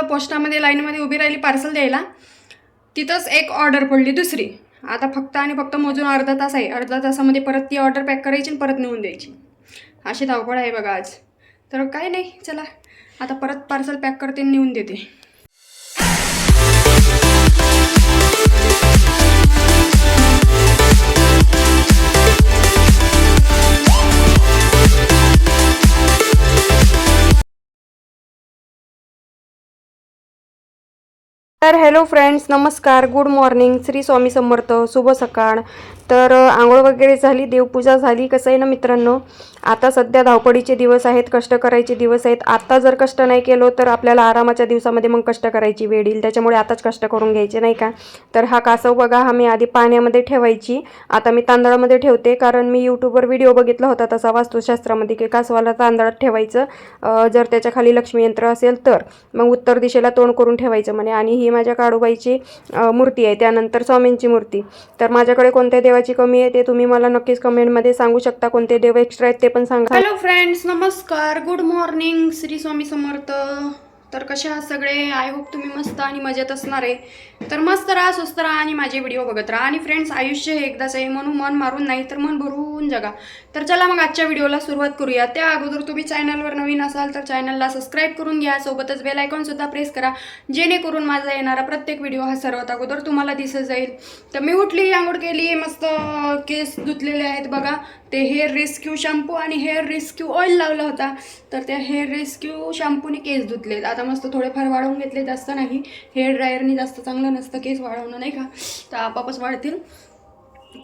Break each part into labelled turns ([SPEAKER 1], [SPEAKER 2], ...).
[SPEAKER 1] पोस्टामध्ये लाईनमध्ये उभी राहिली पार्सल द्यायला तिथंच एक ऑर्डर पडली दुसरी. आता फक्त आणि फक्त मोजून अर्धा तास आहे. अर्धा तासामध्ये परत ती ऑर्डर पॅक करायची आणि परत नेऊन द्यायची. अशी धावपळ आहे बघा आज. तर काय नाही चला. आता परत पार्सल पॅक करते आणि नेऊन देते. तर हॅलो फ्रेंड्स नमस्कार. Good morning Shri Swami Samarth. शुभ सकाळ. तर आंघोळ वगैरे झाली देवपूजा झाली. कसं आहे ना मित्रांनो? आता सध्या धावपळीचे दिवस आहेत कष्ट करायचे दिवस आहेत. आता जर कष्ट नाही केलो तर आपल्याला आरामाच्या दिवसामध्ये मग कष्ट करायची वेळ येईल. त्याच्यामुळे आताच कष्ट करून घ्यायचे नाही का? तर हा कासव बघा हा मी आधी पाण्यामध्ये ठेवायची. आता मी तांदळामध्ये ठेवते कारण मी यूट्यूबवर व्हिडिओ बघितला होता तसा वास्तुशास्त्रामध्ये की कासवाला तांदळात ठेवायचं. जर त्याच्याखाली असेल तर मग उत्तर दिशेला तोंड करून ठेवायचं म्हणे. आणि ही माझ्या काळूबाईची मूर्ती आहे. त्यानंतर स्वामींची मूर्ती. तर माझ्याकडे कोणत्या देवाची कमी आहे ते तुम्ही मला नक्कीच कमेंटमध्ये सांगू शकता. कोणते देव एक्स्ट्रा आहेत ते पण सांगा. हॅलो फ्रेंड्स नमस्कार. Good morning Shri Swami Samarth. तर कसे आहात सगळे? आय होप तुम्ही मस्त आणि मजेत असणार आहे. तर मस्त राहा स्वस्त राहा आणि माझे व्हिडिओ बघत राहा. आणि फ्रेंड्स आयुष्य हे एकदाच आहे. म्हणून मन मारून नाही तर मन भरून जगा. तर चला मग आजच्या व्हिडिओला सुरुवात करूया. त्या अगोदर तुम्ही चॅनलवर नवीन असाल तर चॅनलला सबस्क्राईब करून घ्या. सोबतच बेल आयकॉनसुद्धा प्रेस करा. जेणेकरून माझा येणारा प्रत्येक व्हिडिओ हा सर्वात अगोदर तुम्हाला दिसत जाईल. तर मी उठली आंघोळ केली मस्त केस धुतलेले आहेत बघा. ते हेअर रेस्क्यू शॅम्पू आणि हेअर रेस्क्यू ऑइल लावला होता. तर त्या हेअर रेस्क्यू शॅम्पूने केस धुतलेत. आता मस्त थोडेफार वाढवून घेतले जास्त नाही. हेअर ड्रायरनी जास्त चांगलं नसतं केस वाढवणं नाही का? तर आपापच वाढतील.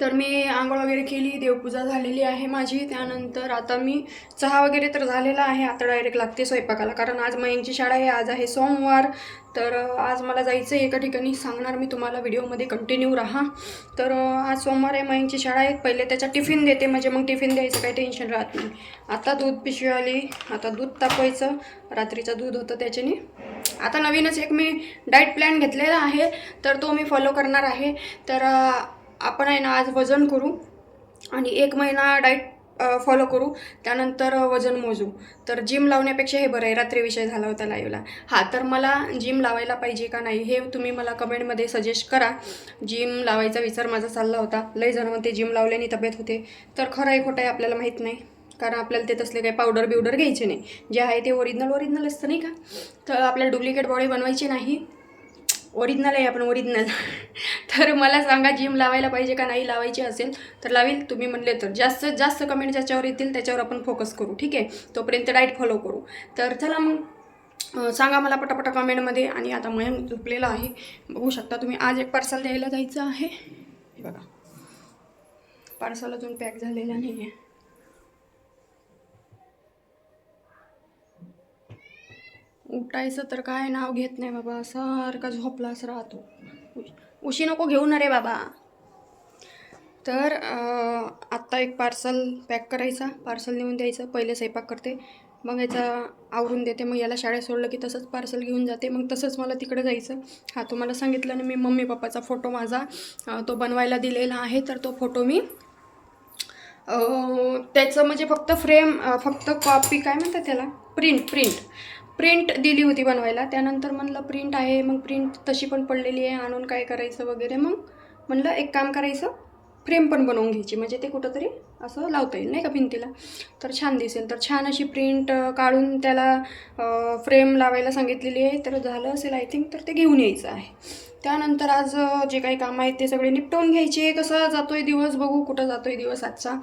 [SPEAKER 1] तर मी आंघोळ वगैरे केली देवपूजा झालेली आहे माझी. त्यानंतर आता मी चहा वगैरे तर झालेला आहे आता डायरेक्ट लागते स्वयंपाकाला. कारण आज मयंकची शाळा आहे आज आहे सोमवार. तर आज मला जायचं आहे एका ठिकाणी. सांगणार मी तुम्हाला व्हिडिओमध्ये कंटिन्यू राहा. तर आज सोमवार आहे मयंकची शाळा आहे. पहिले त्याच्या टिफिन देते म्हणजे मग टिफिन द्यायचं काही टेन्शन राहत नाही. आता दूध पिशवी आली. आता दूध तापवायचं. रात्रीचं दूध होतं त्याच्याने. आता नवीनच एक मी डाएट प्लॅन घेतलेला आहे. तर तो मी फॉलो करणार आहे. तर आपण आहे ना आज वजन करू आणि एक महिना डाएट फॉलो करू त्यानंतर वजन मोजू. तर जिम लावण्यापेक्षा हे बरं आहे. रात्री विषय झाला होता लाईव्हला हां तर मला जिम लावायला पाहिजे का नाही हे तुम्ही मला कमेंटमध्ये सजेस्ट करा. जिम लावायचा विचार माझा चालला होता. लय जण म्हणते जिम लावल्याने तब्येत होते. तर खरं आहे खोटं आहे आपल्याला माहीत नाही. कारण आपल्याला ते तसले काही पावडर बिवडर घ्यायचे नाही. जे आहे ते ओरिजिनल ओरिजिनल असतं नाही का? तर आपल्याला डुप्लिकेट बॉडी बनवायची नाही. ओरिजिनल आहे आपण ओरिजिनल तर मला सांगा जिम लावायला पाहिजे का नाही लावायची असेल तर लावेल. तुम्ही म्हणले तर. जास्त जास्त कमेंट ज्याच्यावर येतील त्याच्यावर आपण फोकस करू ठीक आहे? तोपर्यंत डाईट फॉलो करू. तर चला मग सांगा मला पटापटा कमेंटमध्ये आणि आता मयंक झोपलेला आहे. बघू शकता तुम्ही आज एक पार्सल द्यायला जायचं आहे. हे बघा. पार्सल अजून पॅक झालेलं नाही आहे उठायचं तर काय नाव घेत नाही बाबा सारखा झोपलाच राहतो. उशी नको घेऊ ना रे बाबा. तर आत्ता एक पार्सल पॅक करायचा पार्सल नेऊन द्यायचं पहिले स्वयंपाक करते. मग याचा आवरून देते मग याला शाळेत सोडलं की तसंच पार्सल घेऊन जाते. मग तसंच मला तिकडे जायचं. हा तुम्हाला सांगितलं ना मी मम्मी पप्पाचा फोटो माझा तो बनवायला दिलेला आहे. तर तो फोटो मी त्याचं म्हणजे फक्त फ्रेम फक्त कॉपी काय म्हणतात त्याला? प्रिंट प्रिंट प्रिंट दिली होती बनवायला. त्यानंतर म्हणलं प्रिंट आहे मग प्रिंट तशी पण पडलेली आहे आणून काय करायचं वगैरे. मग म्हणलं एक काम करायचं फ्रेम पण बनवून घ्यायची म्हणजे ते कुठंतरी असं लावता येईल नाही का भिंतीला. तर छान दिसेल. तर छान अशी प्रिंट काढून त्याला फ्रेम लावायला सांगितलेली आहे. तर झालं असेल आय थिंक तर ते घेऊन यायचं आहे. त्यानंतर आज जे काही कामं आहेत ते सगळे निपटवून घ्यायचे. कसं जातोय दिवस बघू कुठं जातोय दिवस आजचा.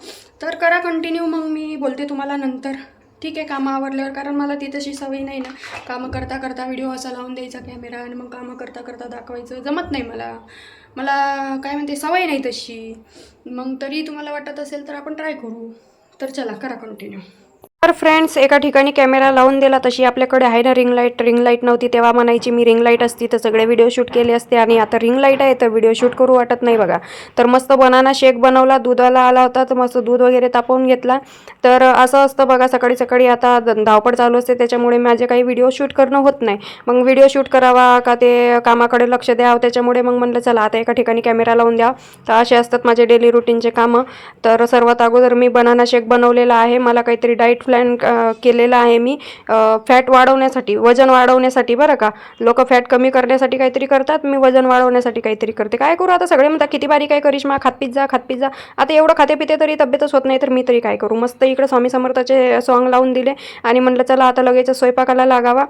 [SPEAKER 1] तर करा कंटिन्यू मग मी बोलते तुम्हाला नंतर. ठीक आहे कामं आवरल्यावर कारण मला ती तशी सवय नाही ना. कामं करता करता व्हिडिओ असा लावून द्यायचा कॅमेरा आणि मग कामं करता करता दाखवायचं. जमत नाही मला. मला काय म्हणते सवय नाही तशी. मग तरी तुम्हाला वाटत असेल तर आपण ट्राय करू. तर चला करा कंटिन्यू तर फ्रेंड्स एका ठिकाणी कॅमेरा लावून दिला तशी आपल्याकडे आहे ना रिंग लाइट रिंग लाइट नव्हती तेव्हा म्हणायची मी रिंग लाइट असती तर सगळे व्हिडिओ शूट केले असते. आणि आता रिंग लाइट आहे तर व्हिडिओ शूट करू वाटत नाही बघा. तर मस्त बनाना शेक बनवला दुधाला आला होता तर मस्त दूध वगैरे तापवून घेतला. तर असं असतं बघा सकाळी सकाळी आता धावपळ चालू असते त्याच्यामुळे माझे काही व्हिडिओ शूट करणं होत नाही. मग व्हिडिओ शूट करावा का ते कामाकडे लक्ष द्यावं त्याच्यामुळे मग म्हणलं चला आता एका ठिकाणी कॅमेरा लावून द्या तर असे असतात माझे डेली रुटीनचे कामं. तर सर्वात अगोदर मी बनाना शेक बनवलेला आहे. मला काहीतरी डाईट प्लॅन केलेला आहे मी. फॅट वाढवण्यासाठी वजन वाढवण्यासाठी बरं का. लोक फॅट कमी करण्यासाठी काहीतरी करतात मी वजन वाढवण्यासाठी काहीतरी करते. काय करू आता सगळे म्हणतात किती बारीक काय करिश्मा खात पिझ्झा खात पिझ्झा आता एवढं खाते पिते तरी तब्येतच होत नाही तर मी तरी काय करू? मस्त इकडे स्वामी समर्थाचे सॉंग लावून दिले आणि म्हणलं चला आता लगेच स्वयंपाकाला लागावा.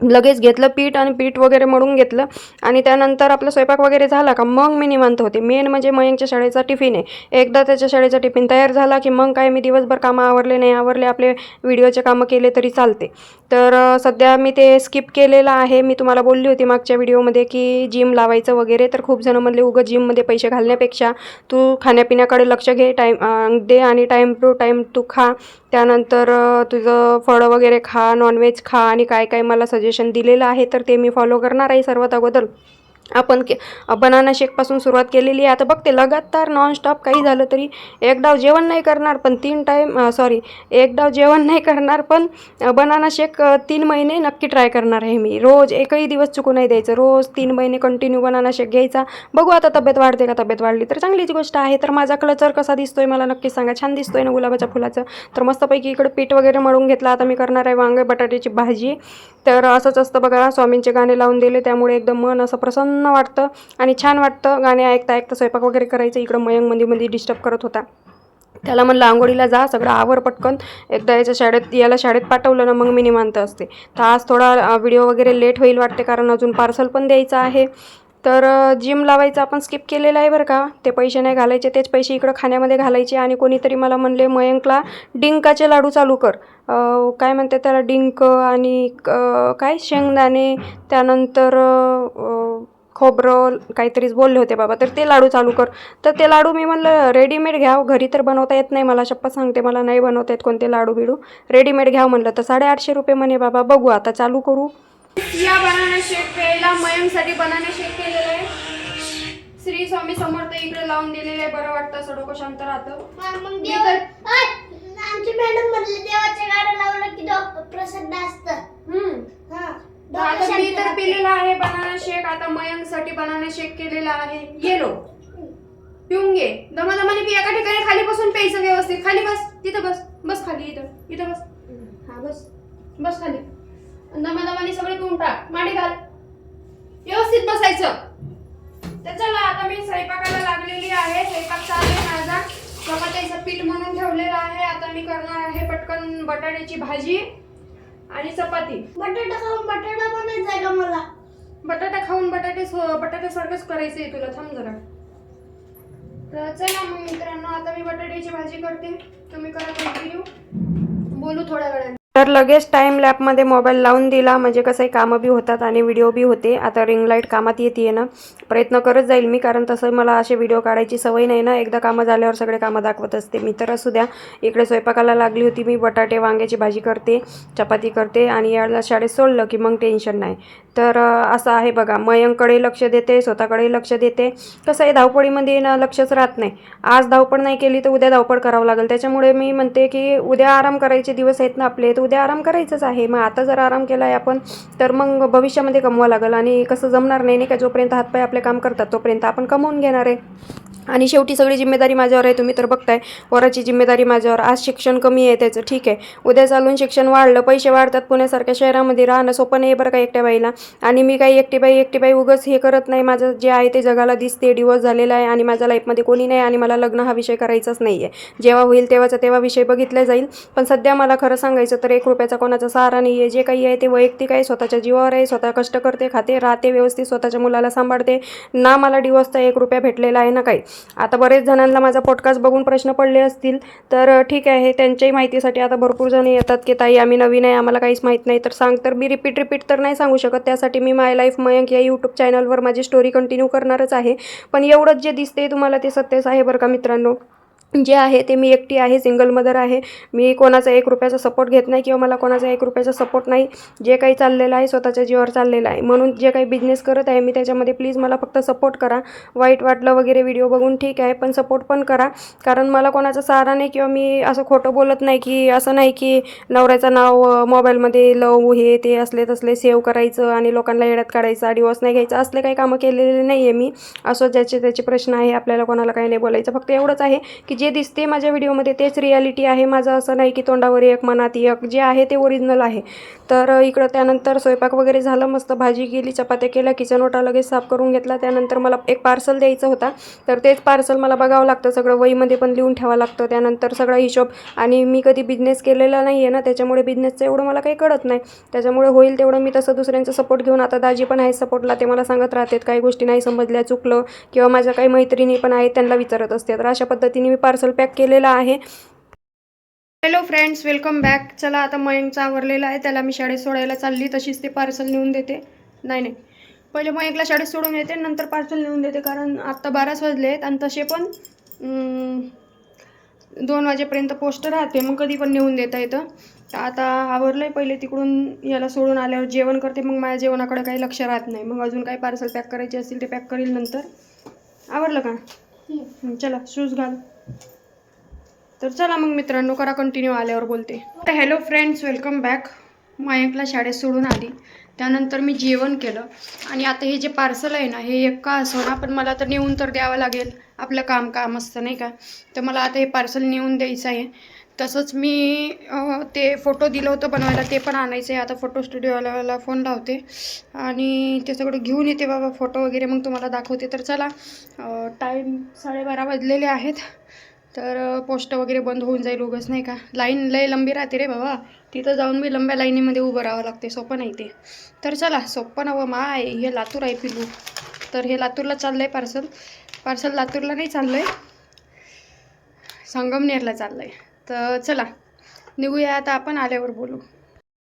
[SPEAKER 1] लगेच घेतलं पीठ आणि पीठ वगैरे मळून घेतलं आणि त्यानंतर आपला स्वयंपाक वगैरे झाला का मग मी निवांत होते. मेन म्हणजे मयंकच्या शाळेचा टिफिन आहे. एकदा त्याच्या शाळेचा टिफिन तयार झाला की मग काय मी दिवसभर कामं आवरले नाही आवरले आपले व्हिडिओचे कामं केले तरी चालते. तर सध्या मी ते स्किप केलेलं आहे. मी तुम्हाला बोलली होती मागच्या व्हिडिओमध्ये की जिम लावायचं वगैरे तर खूप जणं म्हणले उगं जिममध्ये पैसे घालण्यापेक्षा तू खाण्यापिण्याकडे लक्ष घे टाईम दे आणि टाईम टू टाईम तू खा. त्यानंतर तुझं फळं वगैरे खा नॉनव्हेज खा आणि काय काय मला सजेस्ट सजेशन दिलेलं आहे तर ते मी फॉलो करणार आहे सर्वात अगोदर. आपण के बनाना शेकपासून सुरुवात केलेली आहे. आता बघते लगातार नॉनस्टॉप काही झालं तरी एक डाव जेवण नाही करणार पण तीन टाईम सॉरी एक डाव जेवण नाही करणार पण बनाना शेक तीन महिने नक्की ट्राय करणार आहे मी. रोज एकही दिवस चुकू नाही द्यायचं. रोज तीन महिने कंटिन्यू बनाना शेक घ्यायचा. बघू आता तब्येत वाढते का? तब्येत वाढली तर चांगलीच गोष्ट आहे. तर माझा क्लचर कसा दिसतोय मला नक्की सांगा. छान दिसतोय ना गुलाबाच्या फुलाचं? तर मस्तपैकी इकडं पीठ वगैरे मळून घेतलं. आता मी करणार आहे वांगे बटाट्याची भाजी. तर असंच असतं बघा स्वामींचे गाणे लावून दिले. त्यामुळे एकदम मन असं प्रसन्न वाटतं आणि छान वाटतं. गाणे ऐकता ऐकता स्वयंपाक वगैरे करायचं. इकडं मयंक मंदीमध्ये डिस्टर्ब करत होता. त्याला म्हणलं आंघोळीला जा सगळं आवर पटकन. एकदा याच्या शाळेत याला शाळेत पाठवलं ना मग मी निवांत असते. तर आज थोडा व्हिडिओ वगैरे लेट होईल वाटते कारण अजून पार्सल पण द्यायचं आहे. तर जिम लावायचं आपण स्किप केलेलं आहे बरं का. ते पैसे नाही घालायचे तेच पैसे इकडं खाण्यामध्ये घालायचे. आणि कोणीतरी मला म्हणले मयंकला डिंकाचे लाडू चालू कर. काय म्हणते त्याला डिंक आणि काय? शेंगदाणे. त्यानंतर खोबरं काहीतरीच बोलले होते बाबा तर ते लाडू चालू कर. तर ते लाडू मी म्हणलं रेडीमेड घ्याव घरी तर बनवता येत नाही मला शपथ सांगते मला नाही बनवता येत कोणते लाडू बिडू. रेडीमेड घ्याव म्हणलं तर साडेआठशे रुपये म्हणे बाबा बघू आता चालू करू. या बनाना शेक प्यायला मयंकसाठी बनाना शेक केलेलं आहे. श्री स्वामी समर्थ इकडे लावून दिलेलं आहे बरं वाटतं असं डोकं शांत राहतं. मी तर-
[SPEAKER 2] आमची मॅडम म्हणले देवाचे गाणं लावलं की प्रसन्न असतं.
[SPEAKER 1] हम्म.
[SPEAKER 2] हा.
[SPEAKER 1] आता मी तर. पिलेला आहे बनाना शेक. आता मयंकसाठी बनाना शेक केलेला आहे. येलो पिऊन घे. दमादमाने पी. एका ठिकाणी खाली बसून प्यायचं व्यवस्थित. खाली बस. तिथं बस. बस खाली इथं. इथं बस. हा बस. बस खाली. दमादमाने सगळे पिऊन टाक. मांडी घाल. व्यवस्थित बसायचं. तर चला आता मी स्वयंपाकाला लागलेली आहे. स्वयंपाक चालू आहे माझा. चपात्याचं पीठ म्हणून ठेवलेलं आहे. आता मी करणार आहे पटकन बटाट्याची भाजी. आणि चपाती.
[SPEAKER 2] बटाटा खाऊन बटाटा बनायचा का मला?
[SPEAKER 1] बटाटा खाऊन बटाटे बटाट्यासारखंच करायचं आहे तुला. थांब जरा. तर चला मग मित्रांनो आता मी बटाट्याची भाजी करते. तुम्ही करा कंटिन्यू बोलू थोड्या वेळाने. तर लगेच टाईम लॅपमध्ये मोबाईल लावून दिला. म्हणजे कसंही कामं बी होतात आणि व्हिडिओ बी होते. आता रिंग लाइट कामात येते ना. प्रयत्न करत जाईल मी कारण तसं मला असे व्हिडिओ काढायची सवय नाही ना. एकदा कामं झाल्यावर सगळे कामं दाखवत असते. मी तर असू द्या. इकडे स्वयंपाकाला लागली होती मी. बटाटे वांग्याची भाजी करते चपाती करते आणि याला शाळेत सोडलं की मग टेन्शन नाही. तर असं आहे बघा. मयंकडे लक्ष देते स्वतःकडे लक्ष देते. कसं आहे धावपळीमध्ये ना लक्षच राहत नाही. आज धावपळ नाही केली तर उद्या धावपळ करावं लागेल. त्याच्यामुळे मी म्हणते की उद्या आराम करायचे दिवस आहेत ना आपले. तर उद्या आराम करायचंच आहे. मग आता जर आराम केला आहे आपण तर मग भविष्यामध्ये कमवावं लागेल आणि कसं जमणार नाही नाही का? जोपर्यंत हातपाय आपले काम करतात तोपर्यंत आपण कमवून घेणार आहे. आणि शेवटी सगळी जिम्मेदारी माझ्यावर आहे तुम्ही तर बघताय. वराची जिम्मेदारी माझ्यावर आज शिक्षण कमी आहे त्याचं ठीक आहे. उद्या चालून शिक्षण वाढलं पैसे वाढतात पुण्यासारख्या शहरामध्ये राहणं सोपं नाही आहे बरं का एकट्या बाईला. आणि मी काही एकटी बाई एकटी बाई उगच हे करत नाही. माझं जे आहे ते जगाला दिसते डिवोर्स झालेला आहे आणि माझ्या लाईफमध्ये कोणी नाही आणि मला लग्न हा विषय करायचाच नाही आहे जेव्हा होईल तेव्हाचा तेव्हा विषय बघितला जाईल. पण सध्या मला खरं सांगायचं तर एक रुपयाचा कोणाचा सहारा नाही आहे जे काही आहे ते वैयक्तिक आहे स्वतःच्या जीवावर आहे स्वतः कष्ट करते खाते राहते व्यवस्थित स्वतःच्या मुलाला सांभाळते. ना मला डिवोर्सचा एक रुपया भेटलेला आहे ना काही. आता बरेच जणांना माझा पॉडकास्ट बघून प्रश्न पडले असतील. तर ठीक आहे त्यांच्याही माहितीसाठी आता भरपूर जण येतात की ताई आम्ही नवीन आहे आम्हाला काहीच माहीत नाही. तर सांग तर मी रिपीट रिपीट तर नाही सांगू शकत. त्यासाठी मी माय लाईफ मयंक या यूट्यूब चॅनलवर माझी स्टोरी कंटिन्यू करणारच आहे. पण एवढंच जे दिसते तुम्हाला ते सत्यच आहे बरं का मित्रांनो? जे आहे ते मी एकटी आहे सिंगल मदर आहे. मी कोणाचा एक रुपयाचा सपोर्ट घेत नाही किंवा मला कोणाचा एक रुपयाचा सपोर्ट नाही. जे काही चाललेलं आहे स्वतःच्या जीवावर चाललेलं आहे. म्हणून जे काही बिझनेस करत आहे मी त्याच्यामध्ये प्लीज मला फक्त सपोर्ट करा. वाईट वाटलं वगैरे व्हिडिओ बघून ठीक आहे पण सपोर्ट पण करा. कारण मला कोणाचा सहारा नाही किंवा मी असं खोटं बोलत नाही की असं नाही की नवऱ्याचं नाव मोबाईलमध्ये लव हे ते असले तसले सेव्ह करायचं आणि लोकांना येड्यात काढायचा डिवॉर्स नाही घ्यायचा. असले काही कामं केलेले नाही आहे मी. असं ज्याचे त्याचे प्रश्न आहे आपल्याला कोणाला काही नाही बोलायचं. फक्त एवढंच आहे की जे दिसते माझ्या व्हिडिओमध्ये तेच रियालिटी आहे. माझं असं नाही की तोंडावर एक मनात एक जे आहे ते ओरिजिनल आहे. तर इकडं त्यानंतर स्वयंपाक वगैरे झालं मस्त भाजी केली चपात्या केल्या किचन ओटा लगेच साफ करून घेतला. त्यानंतर मला एक पार्सल द्यायचं होता. तर तेच पार्सल मला बघावं लागतं. सगळं वहीमध्ये पण लिहून ठेवावं लागतं. त्यानंतर सगळा हिशोब आणि मी कधी बिझनेस केलेला नाही आहे ना त्याच्यामुळे बिझनेसचं एवढं मला काही कळत नाही. त्याच्यामुळे होईल तेवढं मी तसं दुसऱ्यांचा सपोर्ट घेऊन आता दाजी पण आहे सपोर्टला ते मला सांगत राहतात काही गोष्टी नाही समजल्या चुकलं किंवा माझ्या काही मैत्रिणी पण आहेत त्यांना विचारत असते. तर अशा पद्धतीने मी पार्सल पॅक केलेलं आहे. हॅलो फ्रेंड्स वेलकम बॅक चला आता मयंकचा आवरलेला आहे. त्याला मी शाळेत सोडायला चालली तशीच ते पार्सल नेऊन देते. नाही नाही. पहिले मयंकला शाळेत सोडून येते नंतर पार्सल नेऊन देते कारण आत्ता बाराच वाजले आहेत आणि तसे पण दोन वाजेपर्यंत पोस्ट राहते. मग कधी पण नेऊन देता येतं. तर आता आवरलं आहे पहिले तिकडून याला सोडून आल्यावर जेवण करते. मग माझ्या जेवणाकडे काही लक्ष राहत नाही. मग अजून काही पार्सल पॅक करायचे असतील ते पॅक करील नंतर. आवरलं का? हं, चला शूज घाल. तर चला मग मित्रांनो करा कंटिन्यू आल्यावर बोलते. तर हॅलो फ्रेंड्स वेलकम बॅक मयंकला शाळेत सोडून आली. त्यानंतर मी जेवण केलं. आणि आता हे जे पार्सल आहे ना हे एक का असो ना पण मला तर नेऊन तर द्यावं लागेल. आपलं काम काम असतं नाही का? तर मला आता हे पार्सल नेऊन द्यायचं आहे. तसंच मी ते फोटो दिलं होतं बनवायला ते पण आणायचं आहे. आता फोटो स्टुडिओवाल्याला फोन लावते. आणि ते सगळं घेऊन येते बाबा फोटो वगैरे मग तुम्हाला दाखवते. तर चला टाईम साडेबारा वाजलेले आहेत. तर पोस्ट वगैरे बंद होऊन जाईल उगच नाही का? लाईन लय लंबी राहते रे बाबा. तिथं जाऊन मी लंब्या लाईनीमध्ये उभं राहावं लागते सोपं नाही ते. तर चला सोपं नवं माय हे लातूर आहे पिलू तर हे लातूरला चाललं आहे पार्सल. पार्सल लातूरला नाही चाललं आहे संगमनेरला चाललं आहे तर चला निघूया आता आपण आल्यावर बोलू.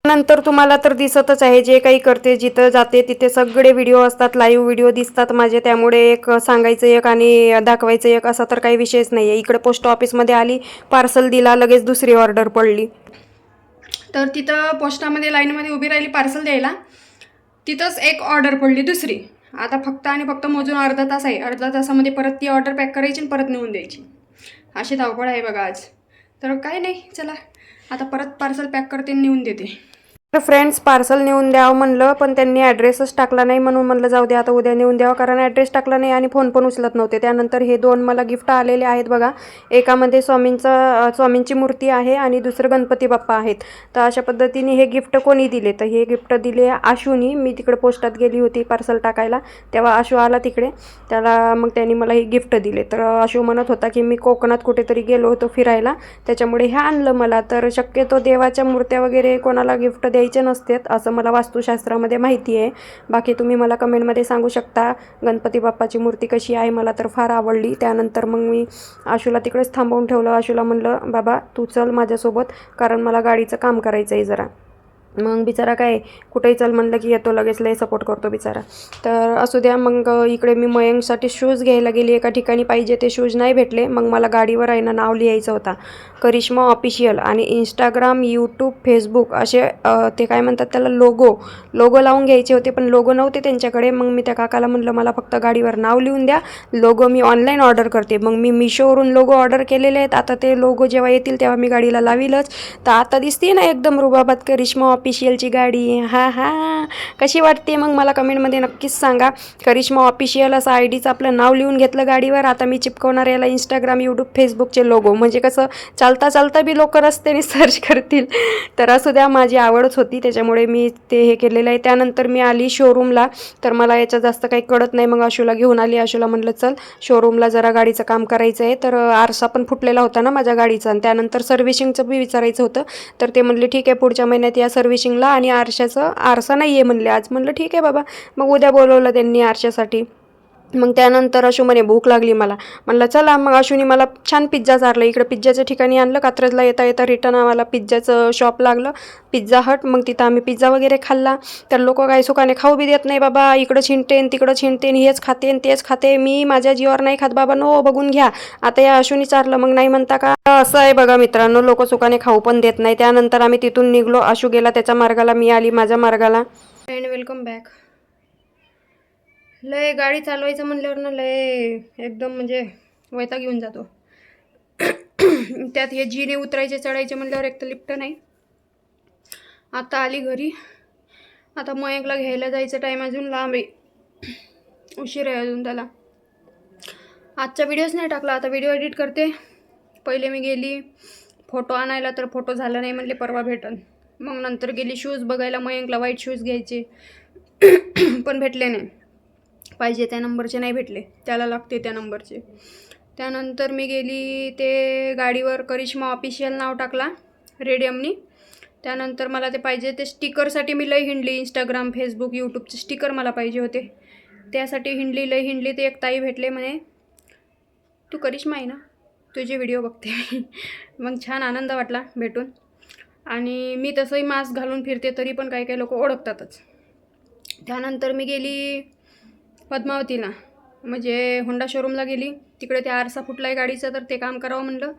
[SPEAKER 1] नंतर तुम्हाला तर दिसतच आहे जे काही करते जिथं जाते तिथे सगळे व्हिडिओ असतात लाईव्ह व्हिडिओ दिसतात माझे. त्यामुळे एक सांगायचं एक आणि दाखवायचं एक असा तर काही विषयच नाही आहे इकडे पोस्ट ऑफिसमध्ये आली पार्सल दिला लगेच दुसरी ऑर्डर पडली. तर तिथं पोस्टामध्ये लाईनमध्ये उभी राहिली पार्सल द्यायला. तिथंच एक ऑर्डर पडली दुसरी. आता फक्त आणि फक्त मोजून अर्धा तास आहे. अर्धा तासामध्ये परत ती ऑर्डर पॅक करायची आणि परत नेऊन द्यायची. अशी धावपळ आहे बघा आज. तर काय नाही चला. आता परत पार्सल पॅक करते आणि नेऊन देते. तर फ्रेंड्स पार्सल नेऊन द्यावं म्हणलं पण त्यांनी ॲड्रेसच टाकला नाही म्हणून म्हणलं जाऊ दे आता उद्या नेऊन द्यावं. कारण ॲड्रेस टाकला नाही आणि फोन पण उचलत नव्हते. त्यानंतर हे दोन मला गिफ्ट आलेले आहेत बघा. एकामध्ये स्वामींचं स्वामींची मूर्ती आहे आणि दुसरं गणपती बाप्पा आहेत. तर अशा पद्धतीने हे गिफ्ट कोणी दिले? तर हे गिफ्ट दिले आशूनी. मी तिकडे पोस्टात गेली होती पार्सल टाकायला. तेव्हा आशू आला तिकडे. त्याला मग त्यांनी मला हे गिफ्ट दिले. तर आशू म्हणत होता की मी कोकणात कुठेतरी गेलो होतो फिरायला. त्याच्यामुळे हे आणलं मला. तर शक्यतो देवाच्या मूर्त्या वगैरे कोणाला गिफ्ट द्यायचे नसतात असं मला वास्तुशास्त्रामध्ये माहिती आहे. बाकी तुम्ही मला कमेंटमध्ये सांगू शकता गणपती बाप्पाची मूर्ती कशी आहे मला तर फार आवडली. त्यानंतर मग मी आशूला तिकडेच थांबवून ठेवलं. आशूला म्हणलं बाबा तू चल माझ्यासोबत कारण मला गाडीचं काम करायचं आहे जरा. मग बिचारा काय कुठेही चल म्हणलं की येतो लगेच लय सपोर्ट करतो बिचारा. तर असू द्या मग इकडे मी मयंकसाठी शूज घ्यायला गेली एका ठिकाणी पाहिजे ते शूज नाही भेटले. मग मला गाडीवर आहे ना नाव लिहायचं होता. करिश्मा ऑफिशियल आणि इंस्टाग्राम यूट्यूब फेसबुक असे ते काय म्हणतात त्याला लोगो लोगो लावून घ्यायचे होते पण लोगो नव्हते त्यांच्याकडे. मग मी त्या काकाला म्हणलं मला फक्त गाडीवर नाव लिहून द्या. लोगो मी ऑनलाईन ऑर्डर करते. मग मी मिशोवरून लोगो ऑर्डर केलेले आहेत. आता ते लोगो जेव्हा येतील तेव्हा मी गाडीला लावीलच. तर आता दिसते ना एकदम रुबाबात करिश्मा ऑफिशियलची गाडी हा हा. कशी वाटते? मग मला कमेंटमध्ये नक्कीच सांगा. करिश्मा ऑफिशियल असं आय डीचं आपलं नाव लिहून घेतलं गाडीवर. आता मी चिपकवणार याला इंस्टाग्राम यूट्यूब फेसबुकचे लोगो म्हणजे कसं चालता चालता बी लोक रस्त्याने सर्च करतील. तर असू द्या माझी आवडच होती. त्याच्यामुळे मी ते हे केलेलं आहे. त्यानंतर मी आली शोरूमला तर मला याच्यात जास्त काही कळत नाही. मग आशूला घेऊन आली. आशूला म्हणलं चल शोरूमला जरा गाडीचं काम करायचं आहे. तर आरसा पण फुटलेला होता ना माझ्या गाडीचा. आणि त्यानंतर सर्व्हिसिंगचं बी विचारायचं होतं. तर ते म्हणले ठीक आहे पुढच्या महिन्यात या सर्व्हिसिंगला आणि आरशाचं आरसा नाही आहे म्हणले आज. म्हणलं ठीक आहे बाबा. मग उद्या बोलवलं त्यांनी आरशासाठी. मग त्यानंतर अशू म्हणे भूक लागली मला. म्हणलं चला मग अशूने मला छान पिझ्झा चारला. इकडं पिझ्झाच्या ठिकाणी आणलं कात्रजला येता येता रिटर्न आम्हाला पिझ्झाचं शॉप लागलं. पिझ्झा हट मग तिथं आम्ही पिझ्झा वगैरे खाल्ला. तर लोक काही सुखाने खाऊ बी देत नाही बाबा इकडं छिंटेन तिकडं छिंटेन हेच खाते तेच खाते. मी माझ्या जीवावर नाही खात बाबा नो बघून घ्या. आता या अशूनी चारलं. मग नाही म्हणता का असं आहे बघा मित्रांनो लोक सुखाने खाऊ पण देत नाही. त्यानंतर आम्ही तिथून निघलो. आशू गेला त्याच्या मार्गाला मी आली माझ्या मार्गाला. अँड वेलकम बॅक लय गाडी चालवायचं म्हणल्यावर ना लय एकदम म्हणजे वैताग घेऊन जातो. त्यात हे जिने उतरायचे चढायचे म्हणल्यावर एक तर लिफ्ट नाही. आता आली घरी. आता मयंकला घ्यायला जायचं टाईम अजून लांब आहे. उशीर आहे अजून त्याला. आजचा व्हिडिओच नाही टाकला आता व्हिडिओ एडिट करते. पहिले मी गेली फोटो आणायला तर फोटो झाला नाही म्हणले परवा भेटन. मग नंतर गेली शूज बघायला मयंकला वाईट शूज घ्यायचे. पण भेटले नाही. पाहिजे त्या नंबरचे नाही भेटले. त्याला लागते त्या नंबरचे. त्यानंतर मी गेली ते गाडीवर करिश्मा ऑफिशियल नाव टाकला रेडियमनी. त्यानंतर मला ते पाहिजे ते स्टिकरसाठी मी लई हिंडली इंस्टाग्राम फेसबुक यूट्यूबचे स्टिकर मला पाहिजे होते. त्यासाठी हिंडली लई हिंडली ते एक ताई भेटले म्हणे तू करिश्मा आहे ना? तुझे व्हिडिओ बघते. मग छान आनंद वाटला भेटून. आणि मी तसंही मास्क घालून फिरते तरी पण काही काही लोक ओळखतातच. त्यानंतर मी गेली पद्मावतीला. म्हणजे होंडा शोरूमला गेली. तिकडे ते आरसा फुटला आहे गाडीचा तर ते काम करावं म्हणलं.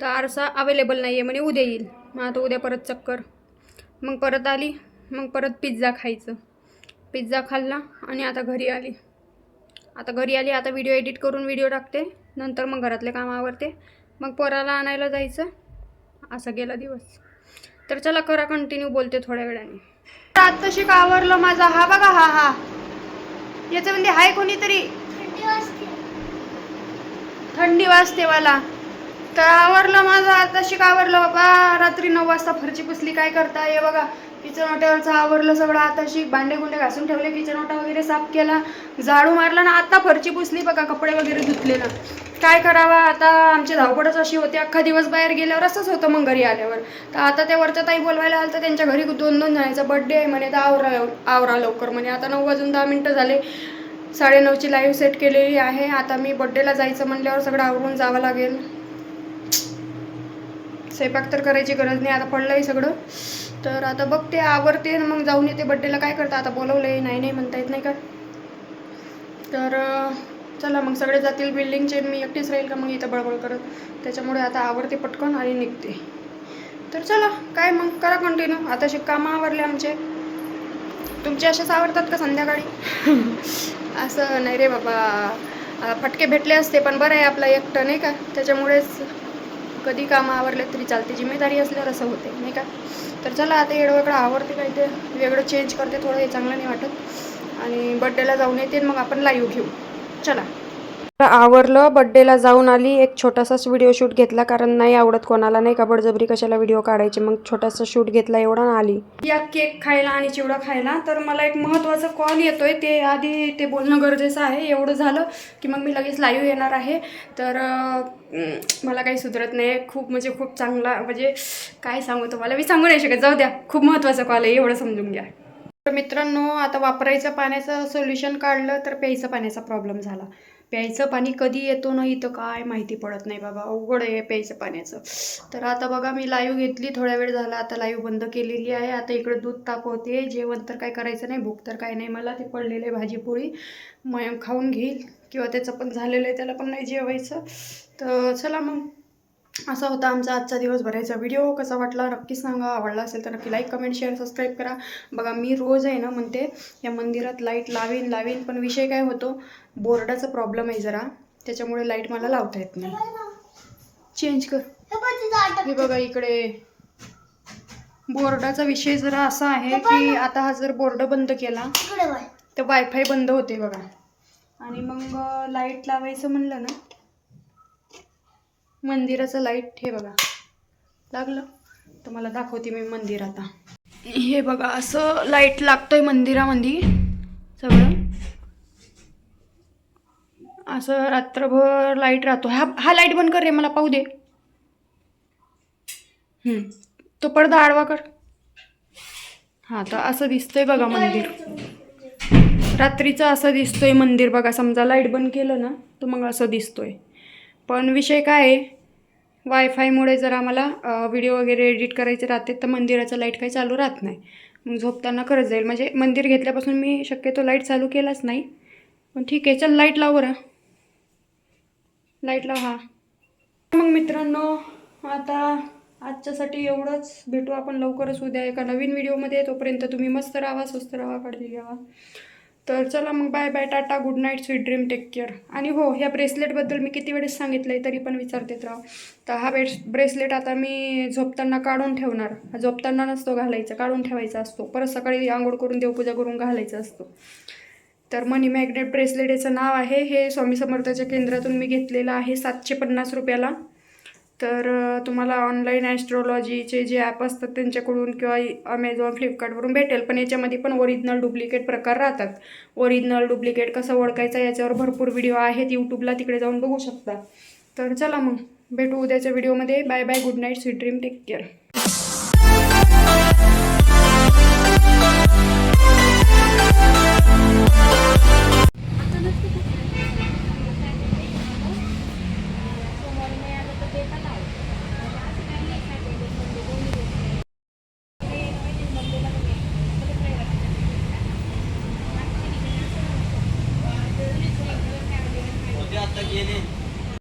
[SPEAKER 1] तर आरसा अवेलेबल नाही आहे म्हणे उद्या येईल. मग आता उद्या परत चक्कर. मग परत आली. मग परत पिझ्झा खायचं. पिझ्झा खाल्ला आणि आता घरी आली. आता घरी आली आता व्हिडिओ एडिट करून व्हिडिओ टाकते. नंतर मग घरातले काम आवरते. मग पोराला आणायला जायचं. असा गेला दिवस. तर चला करा कंटिन्यू बोलते थोड्या वेळाने. आत्ताशी का आवरलं माझा? हा बघा हा हा. याच्यामध्ये आहे कोणीतरी?
[SPEAKER 2] थंडी वाजते.
[SPEAKER 1] थंडी वाजते मला. तर आवरलं माझं आताशी का आवरलं बाबा. रात्री नऊ वाजता फरची पुसली. काय करता हे बघा. किचन ओट्यावरचं आवरलं सगळं. आताशी भांडे गुंडे घासून ठेवले किचन ओटा वगैरे साफ केला. झाडू मारला ना आता फरची पुसली बघा कपडे वगैरे धुतले ना. काय करावा आता आमची धावपळच अशी होती. अख्खा दिवस बाहेर गेल्यावर असंच होतं मग घरी आल्यावर. तर आता त्या वरच्या ताई बोलवायला आलं तर त्यांच्या घरी दोन दोन जणांचा बड्डे आहे म्हणे तर आवरा आवरा लवकर म्हणे. आता नऊ वाजून दहा मिनटं झाले. साडेनऊची लाईव्ह सेट केलेली आहे. आता मी बड्डेला जायचं म्हणल्यावर सगळं आवरून जावं लागेल. स्वयंपाक तर करायची गरज नाही आता पडलं आहे सगळं. तर आता बघते आवरते आणि मग जाऊन येते. बड्डेला काय करता? आता बोलवलंय नाही नाही म्हणता येत नाही का? तर चला मग सगळे जातील बिल्डिंगचे मी एकटीच राहील का मग इथं बळबळ करत? त्याच्यामुळे आता आवरते पटकन आणि निघते. तर चला काय मग? करा कंटिन्यू आता असे कामं आवरले आमचे. तुमचे असेच आवडतात का संध्याकाळी? असं नाही रे बाबा. फटके भेटले असते पण बरं आहे आपलं एकटं नाही का? त्याच्यामुळेच कधी कामं आवरले तरी चालते. जिम्मेदारी असल्यावर असं होते नाही का? तर चला आता येडं वेगळं आवडते काही ते. वेगळं चेंज करते थोडं हे चांगलं नाही वाटत. आणि बड्डेला जाऊन येते मग आपण लाईव्ह घेऊ. चला. आवरलं बड्डेला जाऊन आली. एक छोटासाच व्हिडिओ शूट घेतला कारण नाही आवडत कोणाला. नाही का बडजबरी कशाला व्हिडिओ काढायचे? मग छोटासा शूट घेतला एवढा ना आली. या केक खायला आणि चिवडा खायला. तर मला एक महत्त्वाचा कॉल येतोय. ते आधी ते बोलणं गरजेचं आहे. एवढं झालं की मग मी लगेच लाईव्ह येणार आहे. तर मला काही सुधरत नाही. खूप म्हणजे खूप चांगला म्हणजे काय सांगू तुम्हाला? मी सांगू नाही शकत. जाऊ द्या. खूप महत्त्वाचा कॉल आहे. एवढं समजून घ्या. तर मित्रांनो आता वापरायचं पाण्याचं सोल्युशन काढलं तर प्यायचं पाण्याचा प्रॉब्लेम झाला. प्यायचं पाणी कधी येतो ना इथं काय माहिती पडत नाही बाबा. अवघड आहे प्यायचं पाण्याचं. तर आता बघा मी लाईव्ह घेतली थोड्या वेळ झाला आता लाईव्ह बंद केलेली आहे. आता इकडे दूध तापवते. जेवण तर काय करायचं नाही भूक तर काय नाही मला. ते पडलेले भाजीपोळी. मग खाऊन घेईल. किंवा त्याचं पण झालेलं आहे त्याला पण नाही जेवायचं. तर चला मग. असा होता आमचा आजचा दिवस भरायचा व्हिडिओ कसा वाटला नक्की सांगा. आवडला असेल तर नक्की लाईक कमेंट शेअर सबस्क्राईब करा. बघा मी रोज आहे ना म्हणते या मंदिरात लाइट लावीन लावीन पण विषय काय होतो बोर्डाचा प्रॉब्लेम आहे जरा. त्याच्यामुळे लाइट मला लावता येत नाही. चेंज कर.
[SPEAKER 2] हे
[SPEAKER 1] बघा इकडे. बोर्डाचा विषय जरा असा आहे की आता हा जर बोर्ड बंद केला तर वायफाय बंद होते बघा. आणि मग लाइट लावायचं म्हणलं ना मंदिराचं लाइट हे बघा. लागलं? तर मला दाखवते मी मंदिर आता. हे बघा असं लाइट लागतोय मंदिरामध्ये. सगळं. असं रात्रभर लाइट राहतो. हा हा लाइट बंद कर रे मला पाहू दे. तो पडदा आडवा कर. हां तर असं दिसतंय बघा मंदिर. रात्रीचं असं दिसतोय मंदिर बघा. समजा लाइट बंद केलं ना तर मग असं दिसतोय. पण विषय काय आहे? वायफायमुळे जर आम्हाला व्हिडिओ वगैरे एडिट करायचे राहते तर मंदिराचं लाइट काही चालू राहत नाही. मग झोपताना करत जाईल. म्हणजे मंदिर घेतल्यापासून मी शक्यतो लाइट चालू केलाच नाही. पण ठीक आहे चल लाइट लाव बरं लाइट लाव हा. मग मित्रांनो आता आजच्यासाठी एवढंच. भेटू आपण लवकरच उद्या एका नवीन व्हिडिओमध्ये तोपर्यंत तुम्ही मस्त राहा स्वस्त राहा काळजी घ्यावा तर चला मग bye bye tata good night sweet dream take care आणि हो ह्या ब्रेसलेटबद्दल मी किती वेळेस सांगितलं आहे तरी पण विचारतेत राव तर हा ब्रेस ब्रेसलेट आता मी झोपताना काढून ठेवणार. झोपताना नसतो घालायचा काढून ठेवायचा असतो. परत सकाळी आंघोळ करून देवपूजा करून घालायचा असतो. तर मनी मॅग्नेट ब्रेसलेट याचं नाव आहे. हे स्वामी समर्थाच्या केंद्रातून मी घेतलेलं आहे सातशे पन्नास रुपयाला. तर तुम्हाला ऑनलाईन ॲस्ट्रॉलॉजीचे जे ॲप असतात त्यांच्याकडून किंवा अमेझॉन फ्लिपकार्टवरून भेटेल. पण याच्यामध्ये पण ओरिजिनल डुप्लिकेट प्रकार राहतात. ओरिजिनल डुप्लिकेट कसं ओळखायचं याच्यावर भरपूर व्हिडिओ आहेत. यूट्यूबला तिकडे जाऊन बघू शकता. तर चला मग भेटू उद्याच्या व्हिडिओमध्ये bye bye good night sweet dream take care